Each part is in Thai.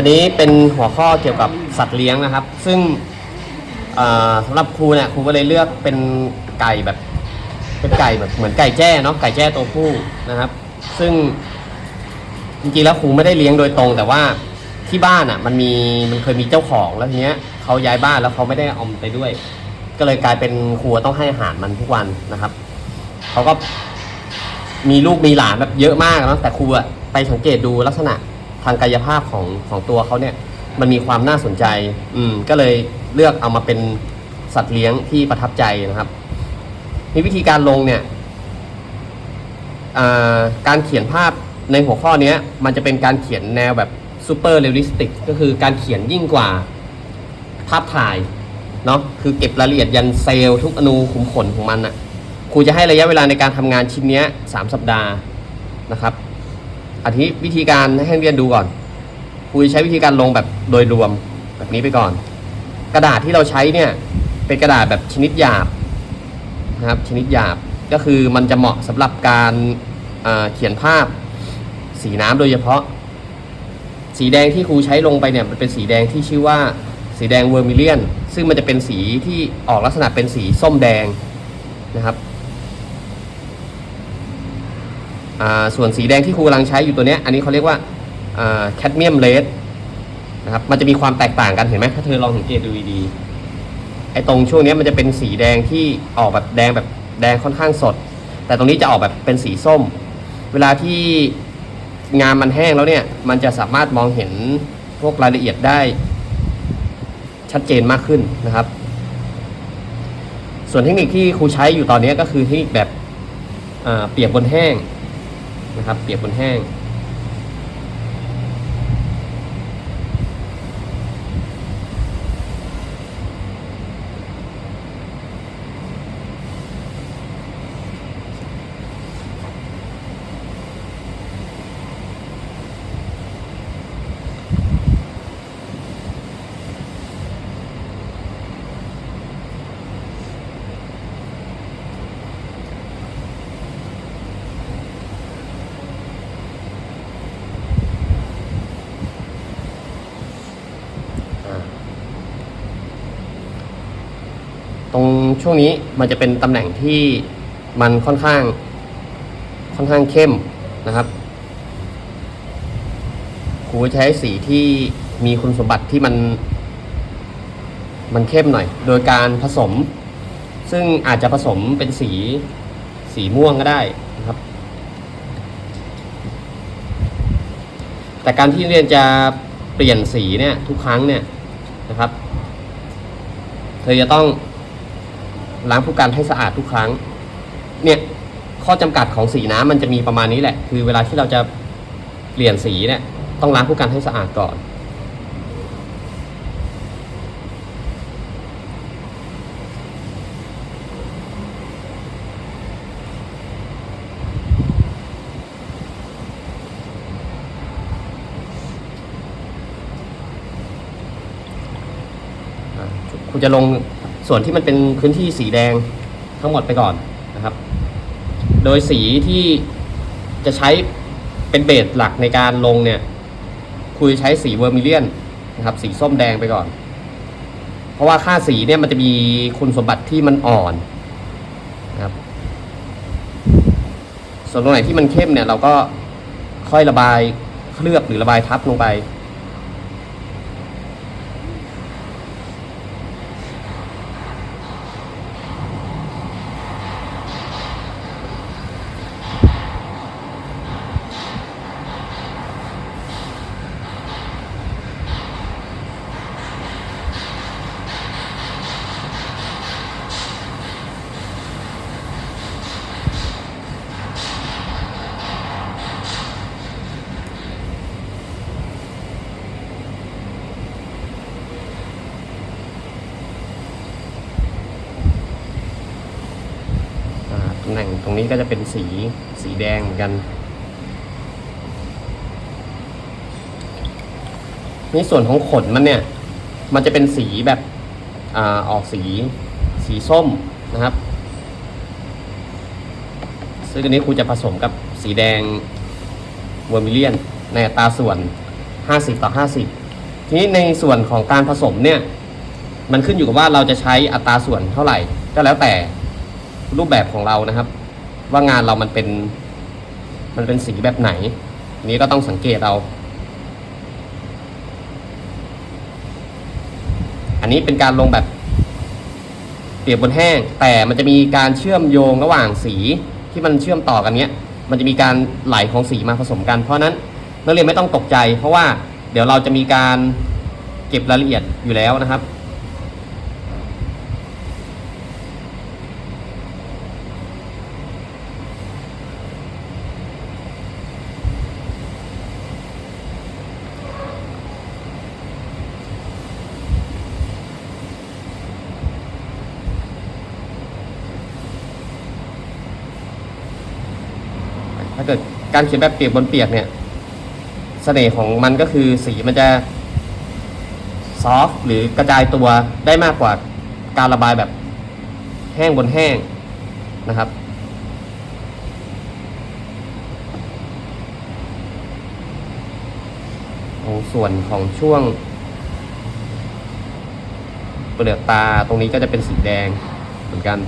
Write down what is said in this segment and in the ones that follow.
อันนี้เป็นหัวข้อเกี่ยวกับสัตว์เลี้ยงนะครับ ซึ่งสำหรับครูเนี่ยครูก็เลยเลือกเป็นไก่แบบ เป็นไก่แบบเหมือนไก่แจ้เนาะไก่แจ้ตัวผู้นะครับ ซึ่งจริงๆแล้วครูไม่ได้เลี้ยงโดยตรง แต่ว่าที่บ้านอะ มันมีมันเคยมีเจ้าของแล้วทีเนี้ยเขาย้ายบ้านแล้วเขาไม่ได้เอามันไปด้วย ก็เลยกลายเป็นครูต้องให้อาหารมันทุกวันนะครับเขาก็มีลูกมีหลานแบบเยอะมากเนาะแต่ครูอะไปสังเกตดูลักษณะ ทางกายภาพของของตัวเขาเนี่ย มันมีความน่าสนใจ อืม ก็เลยเลือกเอามาเป็นสัตว์เลี้ยงที่ประทับใจนะครับมีวิธีการลงเนี่ยการเขียนภาพในหัวข้อนี้มันจะเป็นการเขียนแนวแบบซูเปอร์เรียลลิสติกก็คือการเขียนยิ่งกว่าภาพถ่ายเนาะคือเก็บรายละเอียดยันเซลล์ทุกอนูขุมขนของมันอะ่ะครูจะให้ระยะเวลาในการทำงานชิ้นนี้ยสามสัปดาห์นะครับ อาทิวิธีการให้นักเรียนดูก่อนครูใช้วิธีการลงแบบโดยรวมแบบนี้ไปก่อน กระดาษที่เราใช้เนี่ยเป็นกระดาษแบบชนิดหยาบนะครับชนิดหยาบก็คือมันจะเหมาะสำหรับการอ่าเขียนภาพสีน้ำโดยเฉพาะ สีแดงที่ครูใช้ลงไปเนี่ยมันเป็นสีแดงที่ชื่อว่าสีแดงเวอร์มิเลียน ซึ่งมันจะเป็นสีที่ออกลักษณะเป็นสีส้มแดงนะครับอ่า ส่วนสีแดงที่ครูกำลังใช้อยู่ตัวนี้ อันนี้เขาเรียกว่าแคดเมียมเลดนะครับ มันจะมีความแตกต่างกันเห็นไหมถ้าเธอลองสังเกตดูดีๆไอ้ตรงช่วงนี้มันจะเป็นสีแดงที่ออกแบบแดงแบบแดงค่อนข้างสด แต่ตรงนี้จะออกแบบเป็นสีส้ม เวลาที่งานมันแห้งแล้วเนี่ย มันจะสามารถมองเห็นพวกรายละเอียดได้ชัดเจนมากขึ้นนะครับ ส่วนเทคนิคที่ครูใช้อยู่ตอนนี้ก็คือเทคนิคแบบเปียกบนแห้ง นะครับ เปียกบนแห้ง ช่วงนี้มันจะเป็นตำแหน่งที่มันค่อนข้าง ค่อนข้างเข้มนะครับครูใช้สีที่มีคุณสมบัติที่มัน มันเข้มหน่อย โดยการผสม ซึ่งอาจจะผสมเป็นสีสีม่วงก็ได้นะครับ แต่การที่เรียนจะเปลี่ยนสีเนี่ยทุกครั้งเนี่ยนะครับ เธอจะต้อง ล้างผู้กันให้สะอาดทุกครั้ง เนี่ยข้อจำกัดของสีน้ำมันจะมีประมาณนี้แหละ คือเวลาที่เราจะเปลี่ยนสีเนี่ยต้องล้างผู้กันให้สะอาดก่อน คุณจะลง ส่วนที่มันเป็นพื้นที่สีแดงทั้งหมดไปก่อนนะครับ โดยสีที่จะใช้เป็นเบสหลักในการลงเนี่ยคุยใช้สีเวอร์มิเลียนนะครับ สีส้มแดงไปก่อน เพราะว่าค่าสีเนี่ยมันจะมีคุณสมบัติที่มันอ่อนนะครับ ส่วนตรงไหนที่มันเข้มเนี่ยเราก็ค่อยระบายเคลือบหรือระบายทับลงไป รงนี้ก็จะเป็นสีสีแดงเหมือนกัน นี่ส่วนของขนมันเนี่ย มันจะเป็นสีแบบอาออกสีสีส้มนะครับ ซึ่งอันนี้ครูจะผสมกับสีแดงเวอร์มิเลียน ในอัตราส่วน 50 ต่อ 50 ทีนี้ในส่วนของการผสมเนี่ย มันขึ้นอยู่กับว่าเราจะใช้อัตราส่วนเท่าไหร่ ก็แล้วแต่รูปแบบของเรานะครับ ว่างานเรามันเป็น มันเป็นสีแบบไหน นี้ก็ต้องสังเกตเอา อันนี้เป็นการลงแบบเปียกบนแห้ง แต่มันจะมีการเชื่อมโยงระหว่างสีที่มันเชื่อมต่อกันเนี้ย มันจะมีการไหลของสีมาผสมกัน เพราะนั้นนักเรียนไม่ต้องตกใจ เพราะว่าเดี๋ยวเราจะมีการเก็บรายละเอียดอยู่แล้วนะครับ ถ้าเกิดการเขียนแบบเปียกบนเปียกเนี่ยเสน่ห์ของมันก็คือสีมันจะซอฟหรือกระจายตัวได้มากกว่าการระบายแบบแห้งบนแห้งนะครับตรงส่วนของช่วง เปลือกตาตรงนี้ก็จะเป็นสีแดงเหมือนกัน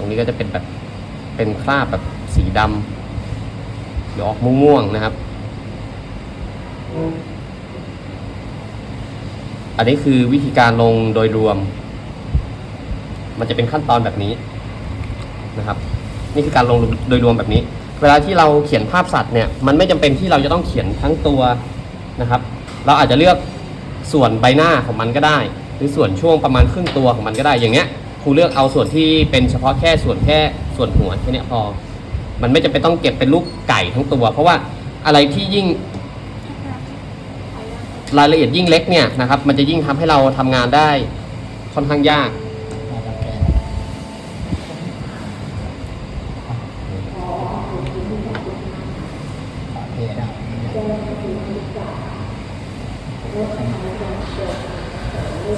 รงนี้ก็จะเป็นแบบเป็นคราบแบบสีดำหรือออกม่วงๆนะครับ อันนี้คือวิธีการลงโดยรวม มันจะเป็นขั้นตอนแบบนี้นะครับ นี่คือการลงโดยรวมแบบนี้ เวลาที่เราเขียนภาพสัตว์เนี่ยมันไม่จำเป็นที่เราจะต้องเขียนทั้งตัวนะครับ เราอาจจะเลือกส่วนใบหน้าของมันก็ได้ หรือส่วนช่วงประมาณครึ่งตัวของมันก็ได้อย่างเงี้ย ครูเลือกเอาส่วนที่เป็นเฉพาะแค่ส่วนแค่ส่วนหัวแค่นี้พอ มันไม่จำเป็นต้องเก็บเป็นรูปไก่ทั้งตัว เพราะว่าอะไรที่ยิ่งรายละเอียดยิ่งเล็กเนี่ยนะครับ มันจะยิ่งทำให้เราทำงานได้ค่อนข้างยากแกโอเคได้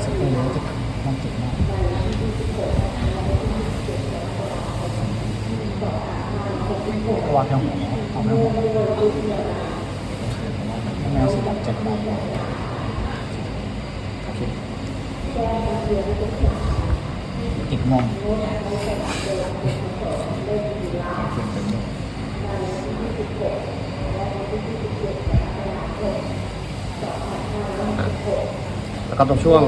สเปรย์จะมันติดมาก วางแค่หัวเอาแค่หัวแมวสีดำเจ็ดใบโอเคติดงงแล้วก็ตรงช่วง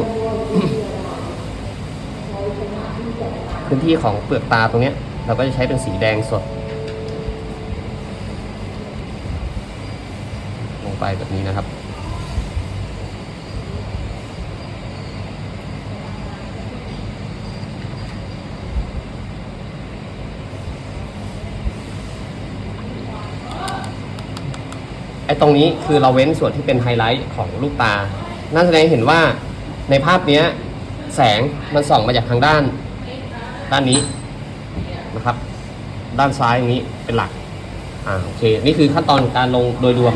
พื้นที่ของเปลือกตาตรงเนี้ย เราก็จะใช้เป็นสีแดงสด ลง ไปแบบนี้นะครับ ไอ้ตรงนี้คือเราเว้นส่วนที่เป็นไฮไลท์ของลูกตา นั่นแสดงให้เห็นว่าในภาพนี้แสงมันส่องมาจากทางด้าน ด้านนี้นะครับ ด้านซ้ายอย่างนี้เป็นหลักอ่าโอเค นี่คือขั้นตอนการลงโดยรวม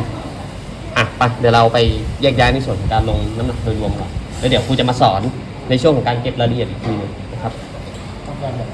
อะไปเดี๋ยวเราไปแยกย้ายในส่วนของการลงน้ำหนักโดยรวมก่อนแล้วเดี๋ยวครูจะมาสอนในช่วงของการเก็บรายละเอียดอีกทีหนึงนะครับ ต้องการแบบ